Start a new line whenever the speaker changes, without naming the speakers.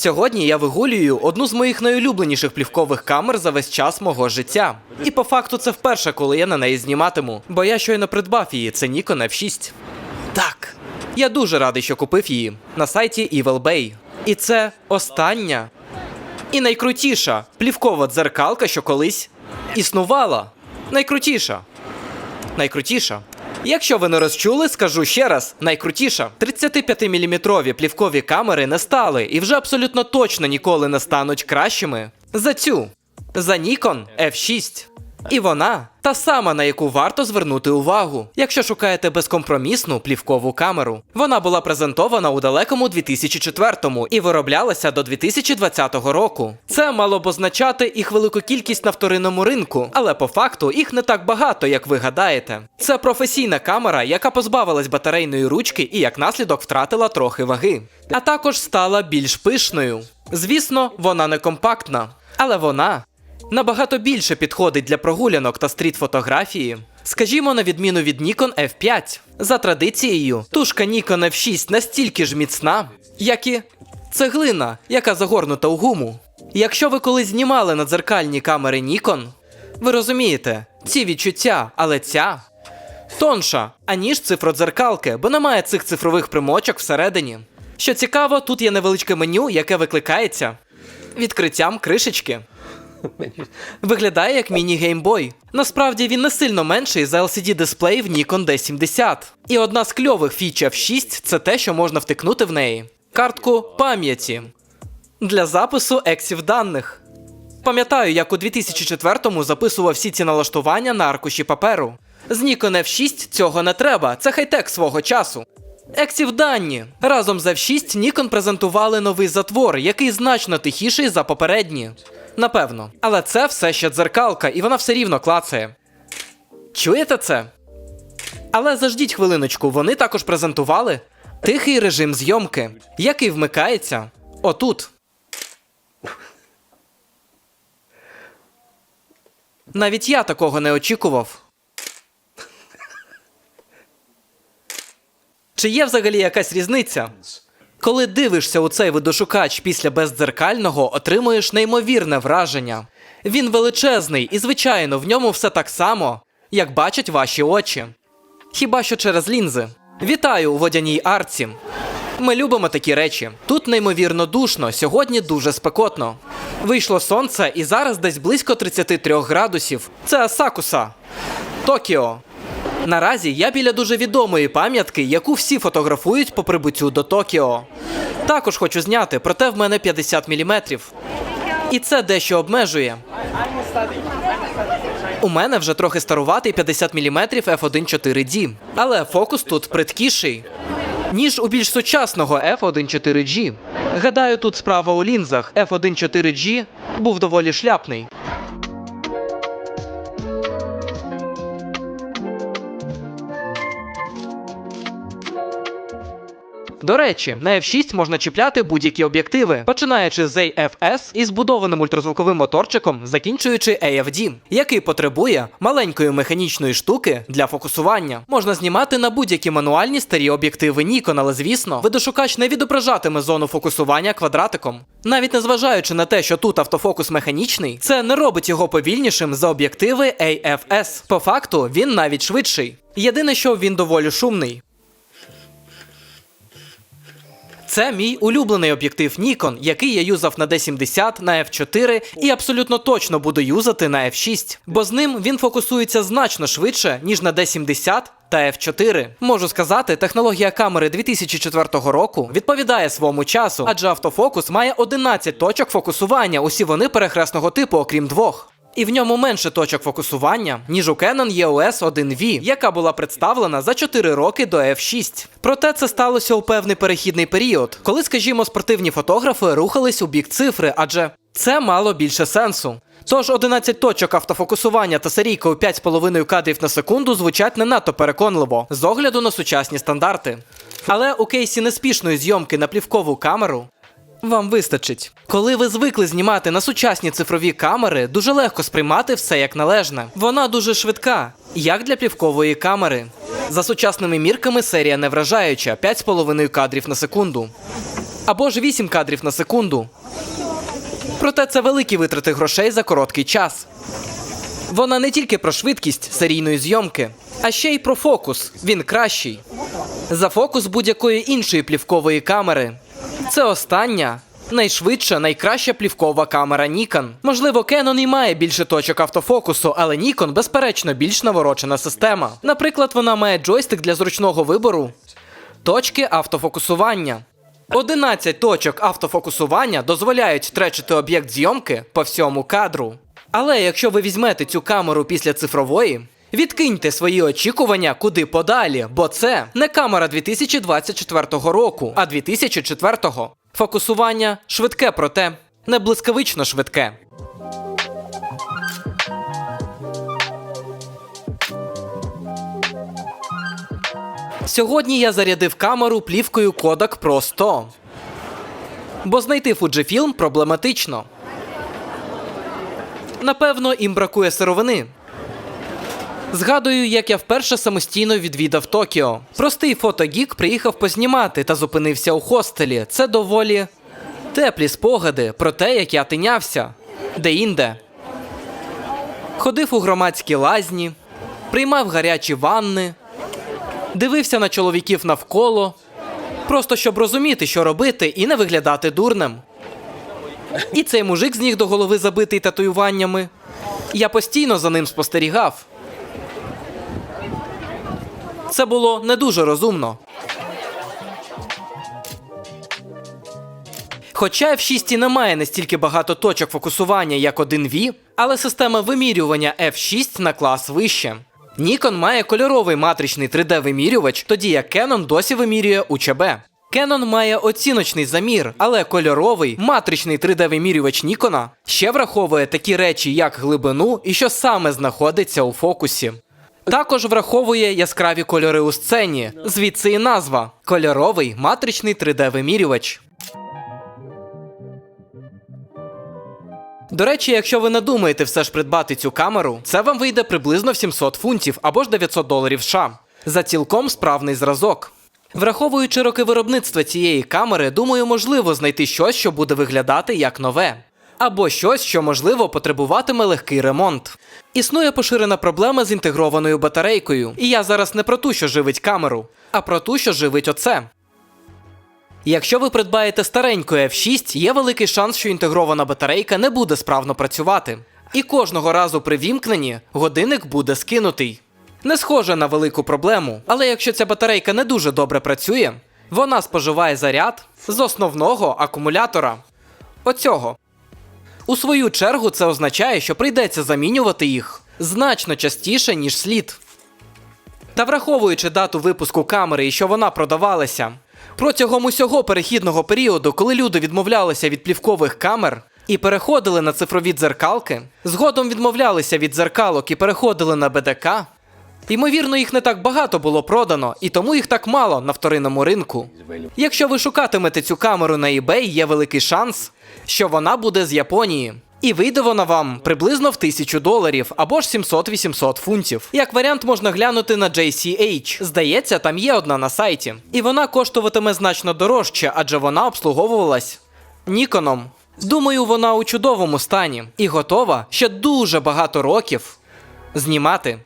Сьогодні я вигулюю одну з моїх найулюбленіших плівкових камер за весь час мого життя. І по факту це вперше, коли я на неї зніматиму, бо я щойно придбав її. Це Nikon F6. Так. Я дуже радий, що купив її на сайті Evil Bay. І це остання і найкрутіша плівкова дзеркалка, що колись існувала. Найкрутіша. Найкрутіша. Якщо ви не розчули, скажу ще раз: найкрутіша. 35-мм плівкові камери не стали і вже абсолютно точно ніколи не стануть кращими за цю. За Nikon F6. І вона та сама, на яку варто звернути увагу, якщо шукаєте безкомпромісну плівкову камеру. Вона була презентована у далекому 2004-му і вироблялася до 2020 року. Це мало б означати їх велику кількість на вторинному ринку, але по факту їх не так багато, як ви гадаєте. Це професійна камера, яка позбавилась батарейної ручки і як наслідок втратила трохи ваги, а також стала більш пишною. Звісно, вона не компактна, але вона набагато більше підходить для прогулянок та стріт-фотографії. Скажімо, на відміну від Nikon F5. За традицією, тушка Nikon F6 настільки ж міцна, як і цеглина, яка загорнута у гуму. Якщо ви колись знімали на дзеркальні камери Nikon, ви розумієте, ці відчуття, але ця тонша, аніж цифродзеркалки, бо немає цих цифрових примочок всередині. Що цікаво, тут є невеличке меню, яке викликається відкриттям кришечки. Виглядає як міні-геймбой. Насправді він не сильно менший за LCD-дисплей в Nikon D70. І одна з кльових фіч F6 це те, що можна втикнути в неї. Картку пам'яті для запису ексів даних. Пам'ятаю, як у 2004-му записував всі ці налаштування на аркуші паперу. З Nikon F6 цього не треба, це хай-тек свого часу. Ексів дані. Разом з F6 Nikon презентували новий затвор, який значно тихіший за попередні. Напевно. Але це все ще дзеркалка, і вона все рівно клацає. Чуєте це? Але заждіть хвилиночку, вони також презентували тихий режим зйомки, який вмикається отут. Навіть я такого не очікував. Чи є взагалі якась різниця? Коли дивишся у цей видошукач після бездзеркального, отримуєш неймовірне враження. Він величезний і, звичайно, в ньому все так само, як бачать ваші очі. Хіба що через лінзи. Вітаю у водяній арці. Ми любимо такі речі. Тут неймовірно душно, сьогодні дуже спекотно. Вийшло сонце, і зараз десь близько 33 градусів. Це Асакуса, Токіо. Наразі я біля дуже відомої пам'ятки, яку всі фотографують по прибуттю до Токіо. Також хочу зняти, проте в мене 50 мм. І це дещо обмежує. У мене вже трохи старуватий 50 мм f1.4D, але фокус тут приткіший, ніж у більш сучасного f1.4G. Гадаю, тут справа у лінзах f1.4G був доволі шляпний. До речі, на F6 можна чіпляти будь-які об'єктиви, починаючи з AFS із збудованим ультразвуковим моторчиком, закінчуючи AFD, який потребує маленької механічної штуки для фокусування. Можна знімати на будь-які мануальні старі об'єктиви Nikon, але звісно, видошукач не відображатиме зону фокусування квадратиком. Навіть незважаючи на те, що тут автофокус механічний, це не робить його повільнішим за об'єктиви AFS. По факту він навіть швидший. Єдине, що він доволі шумний. Це мій улюблений об'єктив Nikon, який я юзав на D70, на F4 і абсолютно точно буду юзати на F6, бо з ним він фокусується значно швидше, ніж на D70 та F4. Можу сказати, технологія камери 2004 року відповідає своєму часу, адже автофокус має 11 точок фокусування, усі вони перехресного типу, окрім двох. І в ньому менше точок фокусування, ніж у Canon EOS 1V, яка була представлена за 4 роки до F6. Проте це сталося у певний перехідний період, коли, скажімо, спортивні фотографи рухались у бік цифри, адже це мало більше сенсу. Тож 11 точок автофокусування та серійка у 5,5 кадрів на секунду звучать не надто переконливо з огляду на сучасні стандарти. Але у кейсі неспішної зйомки на плівкову камеру вам вистачить. Коли ви звикли знімати на сучасні цифрові камери, дуже легко сприймати все як належне. Вона дуже швидка, як для плівкової камери. За сучасними мірками серія не вражаюча 5,5 кадрів на секунду. або ж 8 кадрів на секунду. Проте це великі витрати грошей за короткий час. Вона не тільки про швидкість серійної зйомки, а ще й про фокус. Він кращий. За фокус будь-якої іншої плівкової камери. Це остання, найшвидша, найкраща плівкова камера Nikon. Можливо, Canon і має більше точок автофокусу, але Nikon, безперечно, більш наворочена система. Наприклад, вона має джойстик для зручного вибору, точки автофокусування. 11 точок автофокусування дозволяють тречити об'єкт зйомки по всьому кадру. Але якщо ви візьмете цю камеру після цифрової, відкиньте свої очікування куди подалі, бо це не камера 2024 року, а 2004-го. Фокусування швидке, проте не блискавично швидке. Сьогодні я зарядив камеру плівкою Kodak Pro 100. Бо знайти Fujifilm проблематично. Напевно, їм бракує сировини. Згадую, як я вперше самостійно відвідав Токіо. Простий фотогік приїхав познімати та зупинився у хостелі. Це доволі теплі спогади про те, як я тинявся. Де-інде. Ходив у громадські лазні, приймав гарячі ванни, дивився на чоловіків навколо, просто щоб розуміти, що робити, і не виглядати дурним. І цей мужик з ніг до голови забитий татуюваннями. Я постійно за ним спостерігав. Це було не дуже розумно. Хоча F6 і не має настільки багато точок фокусування, як 1V, але система вимірювання F6 на клас вище. Nikon має кольоровий матричний 3D-вимірювач, тоді як Canon досі вимірює UCB. Canon має оціночний замір, але кольоровий матричний 3D-вимірювач Nikon ще враховує такі речі, як глибину і що саме знаходиться у фокусі. Також враховує яскраві кольори у сцені, звідси і назва кольоровий матричний 3D-вимірювач. До речі, якщо ви надумаєте все ж придбати цю камеру, це вам вийде приблизно в 700 фунтів або ж 900 доларів США за цілком справний зразок. Враховуючи роки виробництва цієї камери, думаю, можливо знайти щось, що буде виглядати як нове. Або щось, що можливо потребуватиме легкий ремонт. Існує поширена проблема з інтегрованою батарейкою, і я зараз не про ту, що живить камеру, а про ту, що живить оце. Якщо ви придбаєте стареньку F6, є великий шанс, що інтегрована батарейка не буде справно працювати. І кожного разу при вімкненні годинник буде скинутий. Не схоже на велику проблему, але якщо ця батарейка не дуже добре працює, вона споживає заряд з основного акумулятора. Оцього. У свою чергу це означає, що прийдеться замінювати їх значно частіше, ніж слід. Та враховуючи дату випуску камери і що вона продавалася, протягом усього перехідного періоду, коли люди відмовлялися від плівкових камер і переходили на цифрові дзеркалки, згодом відмовлялися від дзеркалок і переходили на БДК, ймовірно, їх не так багато було продано, і тому їх так мало на вторинному ринку. Якщо ви шукатимете цю камеру на eBay, є великий шанс, що вона буде з Японії. І вийде вона вам приблизно в 1000 доларів або ж 700-800 фунтів. Як варіант можна глянути на JCH. Здається, там є одна на сайті. І вона коштуватиме значно дорожче, адже вона обслуговувалась Ніконом. Думаю, вона у чудовому стані і готова ще дуже багато років знімати